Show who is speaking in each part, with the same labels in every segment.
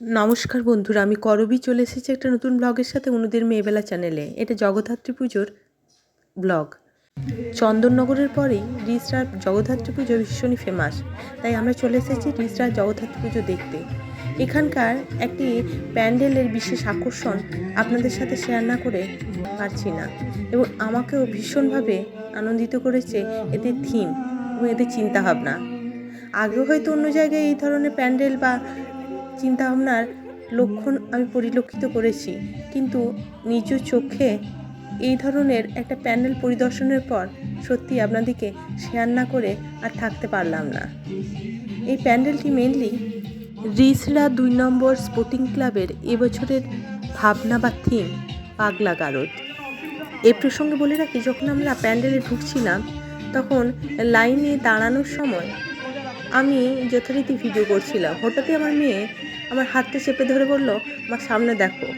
Speaker 1: নমস্কার বন্ধুরা, আমি করবি চলে এসেছি একটা নতুন ব্লগের সাথে অনুদের মেয়েবেলা চ্যানেলে। এটা জগদ্ধাত্রী পুজোর ব্লগ। চন্দননগরের পরেই রিসরার জগদ্ধাত্রী পুজো ভীষণই ফেমাস তাই আমরা চলে এসেছি রিসরার জগদ্ধাত্রী পুজো দেখতে। এখানকার একটি প্যান্ডেলের বিশেষ আকর্ষণ আপনাদের সাথে শেয়ার না করে পারছি না। এবং আমাকেও ভীষণভাবে আনন্দিত করেছে এদের থিম এবং এদের চিন্তাভাবনা। আগেও হয়তো অন্য জায়গায় এই ধরনের প্যান্ডেল বা চিন্তাভাবনার লক্ষণ আমি পরিলক্ষিত করেছি। কিন্তু নিজ চোখে এই ধরনের একটা প্যান্ডেল পরিদর্শনের পর সত্যি আপনাদেরকে শেয়ার না করে আর থাকতে পারলাম না। এই প্যান্ডেলটি মেনলি রিসরা দুই নম্বর স্পোর্টিং ক্লাবের এবছরের ভাবনা বা থিম পাগলা গারদ। এ প্রসঙ্গে বলে রাখি, যখন আমরা প্যান্ডেলে ঢুকছিলাম, তখন লাইনে দাঁড়ানোর সময় আমি যথারীতি ভিডিও করছিলাম। হঠাৎই আমার মেয়ে আমার হাতটা চেপে ধরে বলল আমার সামনে দেখো।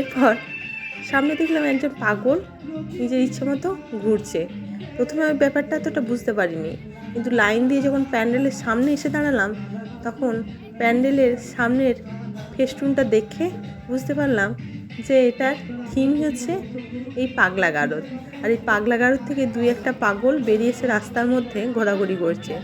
Speaker 1: এরপর সামনে দেখলাম একজন পাগল নিজের ইচ্ছে মতো ঘুরছে। প্রথমে আমি ব্যাপারটা এতটা বুঝতে পারিনি, কিন্তু লাইন দিয়ে যখন প্যান্ডেলের সামনে এসে দাঁড়ালাম, তখন প্যান্ডেলের সামনের ফেস্টুনটা দেখে বুঝতে পারলাম যে এটার থিম হচ্ছে এই পাগলা গারদ। আর এই পাগলা গারদ থেকে দুই একটা পাগল বেরিয়েছে রাস্তার মধ্যে ঘোরাঘুরি করছে।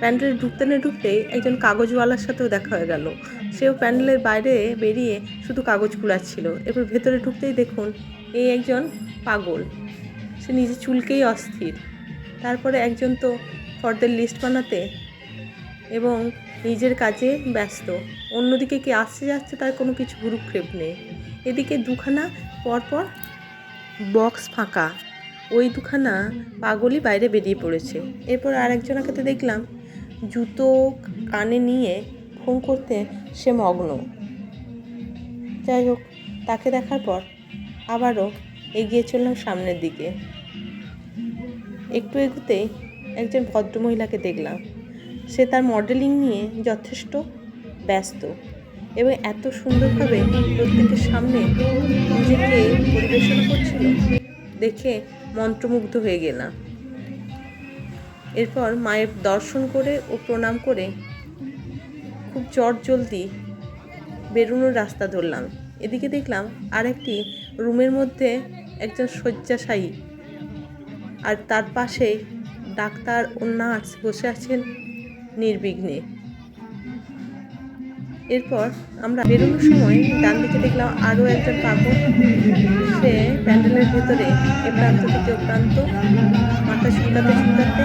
Speaker 1: প্যান্ডেলে ঢুকতে না ঢুকতেই একজন কাগজওয়ালার সাথেও দেখা হয়ে গেল। সেও প্যান্ডেলের বাইরে বেরিয়ে শুধু কাগজ কুড়াচ্ছিল। এরপর ভেতরে ঢুকতেই দেখুন, এই একজন পাগল। সে নিজে চুলকেই অস্থির। তারপরে একজন তো ফর্দের লিস্ট বানাতে এবং নিজের কাজে ব্যস্ত। অন্যদিকে কি আসছে যাচ্ছে তার কোনো কিছু গুরুক্ষেপ নেই। এদিকে দুখানা পরপর বক্স ফাঁকা। ওই দুখানা পাগলই বাইরে বেরিয়ে পড়েছে। এরপর আরেকজনাকে তো দেখলাম জুতো কানে নিয়ে ফোন করতে সে মগ্ন। যাই হোক, তাকে দেখার পর আবারও এগিয়ে চললাম সামনের দিকে। একটু এগুতেই একজন ভদ্রমহিলাকে দেখলাম। সে তার মডেলিং নিয়ে যথেষ্ট ব্যস্ত এবং এত সুন্দরভাবে প্রত্যেকের সামনে নিজেকে পরিবেশন করছিল দেখে মন্ত্রমুগ্ধ হয়ে গেলাম। এরপর মায়ের দর্শন করে ও প্রণাম করে খুব চট জলদি বেরোনোর রাস্তা ধরলাম। এদিকে দেখলাম আরেকটি রুমের মধ্যে একজন শয্যাশায়ী আর তার পাশে ডাক্তার ও নার্স বসে আছেন নির্বিঘ্নে। এরপর আমরা বেরোনোর সময় ডান দিকে দেখলাম আরও একজন পাগল সে প্যান্ডেলের ভেতরে এ প্রান্ত থেকে ও প্রান্ত মাথা চুলকাতে চুলকাতে